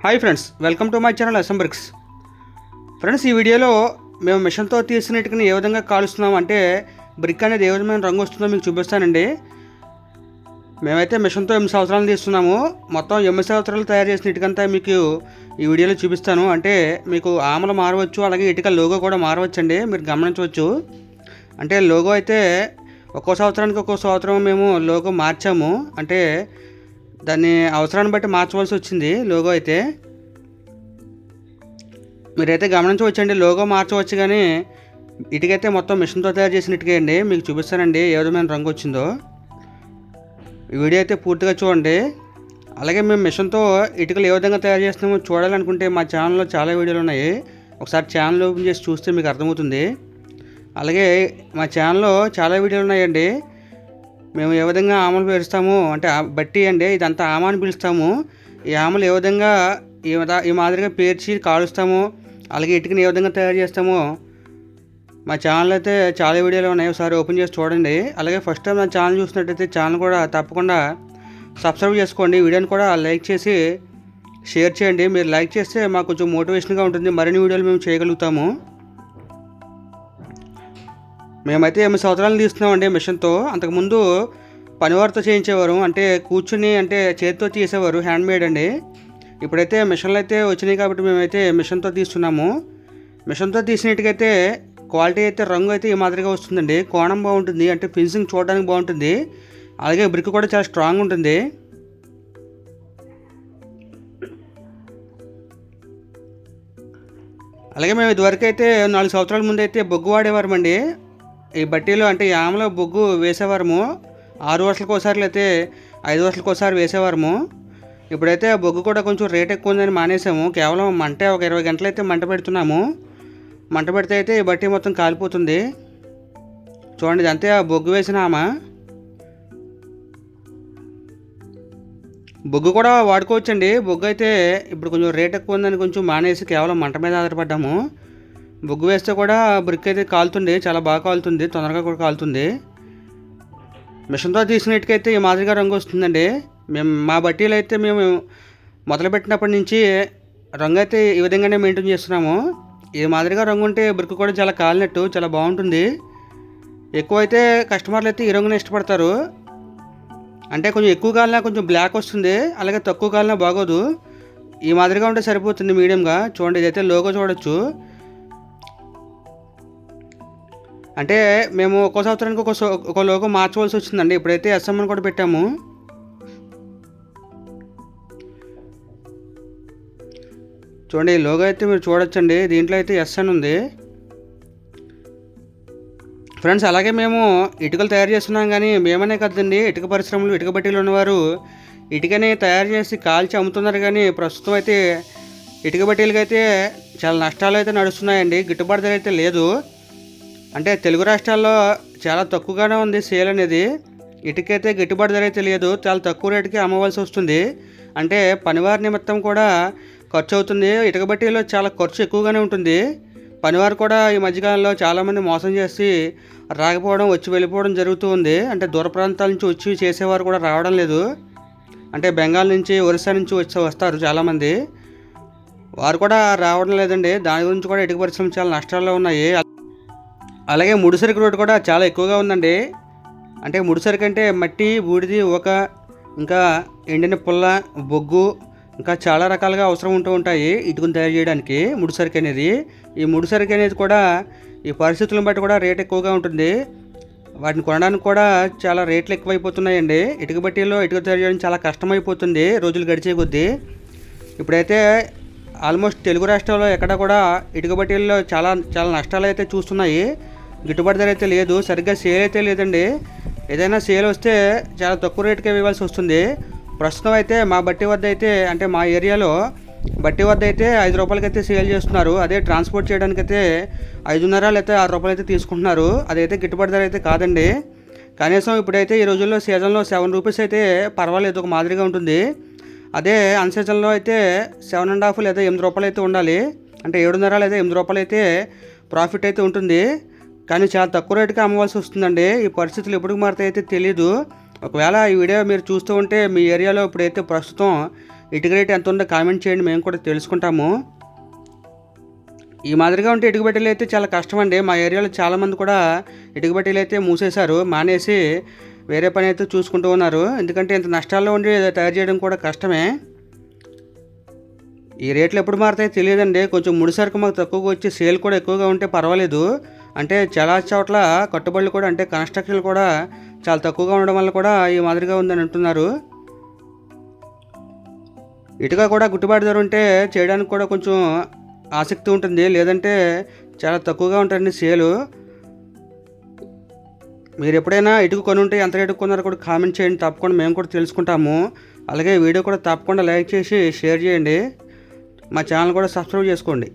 Hi friends welcome to my channel అసెంబ్రిక్స్ friends ఈ వీడియోలో మేము మిషన్తో తీసిన ఇటుకని ఏ విధంగా కాలుస్తున్నాం అంటే బ్రిక్ అనేది ఏ విధమైన రంగు వస్తుందో మీకు చూపిస్తానండి. మేమైతే మిషన్తో ఎనిమిది సంవత్సరాలు తీస్తున్నాము. మొత్తం ఎనిమిది సంవత్సరాలు తయారు చేసిన ఇటుకంతా మీకు ఈ వీడియోలో చూపిస్తాను. అంటే మీకు ఆమలు మారవచ్చు అలాగే ఇటుక లోగో కూడా మారవచ్చండి. మీరు గమనించవచ్చు. అంటే లోగో అయితే ఒక్కో సంవత్సరానికి ఒక్కో సంవత్సరం మేము లోగో మార్చాము. అంటే దాన్ని అవసరాన్ని బట్టి మార్చవలసి వచ్చింది లోగో అయితే. మీరైతే గమనించవచ్చండి లోగో మార్చవచ్చు కానీ ఇటుకైతే మొత్తం మిషన్తో తయారు చేసిన ఇటుకే అండి మీకు చూపిస్తానండి ఏ విధమైన రంగు వచ్చిందో. వీడియో అయితే పూర్తిగా చూడండి. అలాగే మేము మిషన్తో ఇటుకలు ఏ విధంగా తయారు చేస్తున్నామో చూడాలనుకుంటే మా ఛానల్లో చాలా వీడియోలు ఉన్నాయి. ఒకసారి ఛానల్ ఓపెన్ చేసి చూస్తే మీకు అర్థమవుతుంది. అలాగే మా ఛానల్లో చాలా వీడియోలు ఉన్నాయండి. మేము ఏ విధంగా ఆమలు పేరుస్తాము? అంటే బట్టి అండి ఇదంతా ఆమ అని పిలుస్తాము. ఈ ఆమలు ఏ విధంగా ఈ ఈ మాదిరిగా పేర్చి కాలుస్తాము? అలాగే ఇటుకని ఏ విధంగా తయారు చేస్తామో? మా ఛానల్ అయితే చాలా వీడియోలు ఉన్నాయి ఒకసారి ఓపెన్ చేసి చూడండి. అలాగే ఫస్ట్ టైం నా ఛానల్ చూసినట్టయితే ఛానల్ కూడా తప్పకుండా సబ్స్క్రైబ్ చేసుకోండి. వీడియోని కూడా లైక్ చేసి షేర్ చేయండి. మీరు లైక్ చేస్తే మాకు కొంచెం మోటివేషన్గా ఉంటుంది. మరిన్ని వీడియోలు మేము చేయగలుగుతాము. మేమైతే ఎనిమిది సంవత్సరాలు తీస్తున్నామండి మిషన్తో. అంతకుముందు పనివారితో చేయించేవారు. అంటే కూర్చుని అంటే చేతితో తీసేవారు హ్యాండ్ మేడ్ అండి. ఇప్పుడైతే మిషన్లు అయితే వచ్చినాయి కాబట్టి మేమైతే మిషన్తో తీస్తున్నాము. మిషన్తో తీసినట్టుకైతే క్వాలిటీ అయితే రంగు అయితే ఈ మాదిరిగా వస్తుందండి. కోణం బాగుంటుంది. అంటే ఫినిషింగ్ చూడడానికి బాగుంటుంది. అలాగే బ్రిక్ కూడా చాలా స్ట్రాంగ్ ఉంటుంది. అలాగే మేము ఇదివరకు అయితే నాలుగు సంవత్సరాల ముందు అయితే బొగ్గు వాడేవారమండి. ఈ బట్టీలు అంటే యామలో బొగ్గు వేసేవారము. ఆరు వర్షాలకు ఒకసారి అయితే ఐదు వర్షాలకు ఒకసారి వేసేవారము. ఇప్పుడైతే ఆ బొగ్గు కూడా కొంచెం రేట్ ఎక్కువ ఉందని మానేసాము. కేవలం మంటే ఒక ఇరవై గంటలు అయితే మంట పెడుతున్నాము. మంట పెడితే అయితే ఈ బట్టీ మొత్తం కాలిపోతుంది. చూడండి ఇదంతే ఆ బొగ్గు వేసిన ఆమె. బొగ్గు కూడా వాడుకోవచ్చండి. బొగ్గు అయితే ఇప్పుడు కొంచెం రేట్ ఎక్కువ ఉందని కొంచెం మానేసి కేవలం మంట మీద ఆధారపడ్డాము. బొగ్గు వేస్తే కూడా బ్రిక్ అయితే కాలుతుంది చాలా బాగా కాలుతుంది తొందరగా కూడా కాలుతుంది. మిషన్తో తీసినట్టుకైతే ఈ మాదిరిగా రంగు వస్తుందండి. మేము మా బట్టీలు అయితే మేము మొదలుపెట్టినప్పటి నుంచి రంగు అయితే ఈ విధంగానే మెయింటైన్ చేస్తున్నాము. ఈ మాదిరిగా రంగు ఉంటే బ్రిక్ కూడా చాలా కాలినట్టు చాలా బాగుంటుంది. ఎక్కువ అయితే కస్టమర్లు అయితే ఈ రంగుని ఇష్టపడతారు. అంటే కొంచెం ఎక్కువ కాలినా కొంచెం బ్లాక్ వస్తుంది అలాగే తక్కువ కాలినా బాగోదు. ఈ మాదిరిగా ఉంటే సరిపోతుంది మీడియంగా. చూడండి ఇదైతే లోగో చూడొచ్చు. అంటే మేము ఒక్కో సంవత్సరానికి ఒక ఒక లోగో మార్చవలసి వచ్చిందండి. ఇప్పుడైతే ఎస్ఎం అని కూడా పెట్టాము. చూడండి ఈ లోగో అయితే మీరు చూడొచ్చండి. దీంట్లో అయితే ఎస్ అని ఉంది. ఫ్రెండ్స్ అలాగే మేము ఇటుకలు తయారు చేస్తున్నాం కానీ మేమనే కదండి. ఇటుక పరిశ్రమలు ఇటుక బట్టీలు ఉన్నవారు ఇటుకని తయారు చేసి కాల్చి అమ్ముతున్నారు కానీ ప్రస్తుతం అయితే ఇటుక బట్టీలకి అయితే చాలా నష్టాలు అయితే నడుస్తున్నాయండి. గిట్టుబాటు ధర అయితే లేదు. అంటే తెలుగు రాష్ట్రాల్లో చాలా తక్కువగానే ఉంది సేల్ అనేది. ఇటుకైతే గిట్టుబాటు ధర తెలియదు చాలా తక్కువ రేటుకి అమ్మవలసి వస్తుంది. అంటే పనివారి నిమిత్తం కూడా ఖర్చు అవుతుంది. ఇటుక బట్టీలో చాలా ఖర్చు ఎక్కువగానే ఉంటుంది. పనివారు కూడా ఈ మధ్యకాలంలో చాలామంది మోసం చేసి రాకపోవడం వచ్చి వెళ్ళిపోవడం జరుగుతూ ఉంది. అంటే దూర ప్రాంతాల నుంచి వచ్చి చేసేవారు కూడా రావడం లేదు. అంటే బెంగాల్ నుంచి ఒరిస్సా నుంచి వచ్చి వస్తారు చాలామంది. వారు కూడా రావడం లేదండి. దాని గురించి కూడా ఇటుక పరిశ్రమ చాలా నష్టాల్లో ఉన్నాయి. అలాగే ముడిసరుకు రోడ్డు కూడా చాలా ఎక్కువగా ఉందండి. అంటే ముడిసరుకు అంటే మట్టి బూడిది ఒక ఇంకా ఎండిన పుల్ల బొగ్గు ఇంకా చాలా రకాలుగా అవసరం ఉంటూ ఉంటాయి ఇటుకుని తయారు చేయడానికి ముడిసరుకు అనేది. ఈ ముడిసరుకు అనేది కూడా ఈ పరిస్థితులను బట్టి కూడా రేట్ ఎక్కువగా ఉంటుంది. వాటిని కొనడానికి కూడా చాలా రేట్లు ఎక్కువైపోతున్నాయండి. ఇటుక బట్టీలో ఇటుక తయారు చేయడం చాలా కష్టమైపోతుంది రోజులు గడిచే కొద్దీ. ఇప్పుడైతే ఆల్మోస్ట్ తెలుగు రాష్ట్రాల్లో ఎక్కడ కూడా ఇటుక బట్టీల్లో చాలా చాలా నష్టాలు అయితే చూస్తున్నాయి. గిట్టుబాటు ధర అయితే లేదు. సరిగ్గా సేల్ అయితే లేదండి. ఏదైనా సేల్ వస్తే చాలా తక్కువ రేటుకే ఇవ్వాల్సి వస్తుంది. ప్రస్తుతం అయితే మా బట్టి వద్ద అయితే అంటే మా ఏరియాలో బట్టి వద్ద అయితే ఐదు రూపాయలకైతే సేల్ చేస్తున్నారు. అదే ట్రాన్స్పోర్ట్ చేయడానికి అయితే ఐదున్నర లేకపోతే ఆరు రూపాయలు అయితే తీసుకుంటున్నారు. అదైతే గిట్టుబాటు ధర అయితే కాదండి. కనీసం ఇప్పుడైతే ఈ రోజుల్లో సీజన్లో సెవెన్ రూపీస్ అయితే పర్వాలేదు. ఒక మాదిరిగా ఉంటుంది. అదే అన్ సీజన్లో అయితే సెవెన్ అండ్ హాఫ్ లేదా ఎనిమిది రూపాయలు అయితే ఉండాలి. అంటే ఏడున్నర లేదా ఎనిమిది రూపాయలు అయితే ప్రాఫిట్ అయితే ఉంటుంది. కానీ చాలా తక్కువ రేటుకి అమ్మవలసి వస్తుందండి. ఈ పరిస్థితులు ఎప్పుడు మారుతాయి అయితే తెలియదు ఒకవేళ ఈ వీడియో మీరు చూస్తూ ఉంటే మీ ఏరియాలో ఇప్పుడైతే ప్రస్తుతం ఇటుక రేట్ ఎంత ఉందో కామెంట్ చేయండి మేము కూడా తెలుసుకుంటాము. ఈ మాదిరిగా ఉంటే ఇటుక బట్టీలు అయితే చాలా కష్టం అండి మా ఏరియాలో చాలామంది కూడా ఇటుక బట్టీలు అయితే మూసేశారు మానేసి వేరే పని అయితే చూసుకుంటూ ఉన్నారు. ఎందుకంటే ఇంత నష్టాల్లో ఉండి తయారు చేయడం కూడా కష్టమే. ఈ రేట్లు ఎప్పుడు మారుతాయో తెలియదండి. కొంచెం ముడిసరుకు మాకు తక్కువగా వచ్చి సేల్ కూడా ఎక్కువగా ఉంటే పర్వాలేదు. అంటే చాలా చోట్ల కట్టుబడులు కూడా అంటే కన్స్ట్రక్షన్లు కూడా చాలా తక్కువగా ఉండడం వల్ల కూడా ఈ మాదిరిగా ఉందని అంటున్నారు. ఇటుక కూడా గుట్టుబాటు ధర ఉంటే చేయడానికి కూడా కొంచెం ఆసక్తి ఉంటుంది. లేదంటే చాలా తక్కువగా ఉంటుంది సేలు. మీరు ఎప్పుడైనా ఇటుక కొని ఉంటే ఎంత రేటుకు కొన్నారో కూడా కామెంట్ చేయండి. తప్పకుండా మేము కూడా తెలుసుకుంటాము. అలాగే వీడియో కూడా తప్పకుండా లైక్ చేసి షేర్ చేయండి. మా ఛానల్ కూడా సబ్స్క్రైబ్ చేసుకోండి.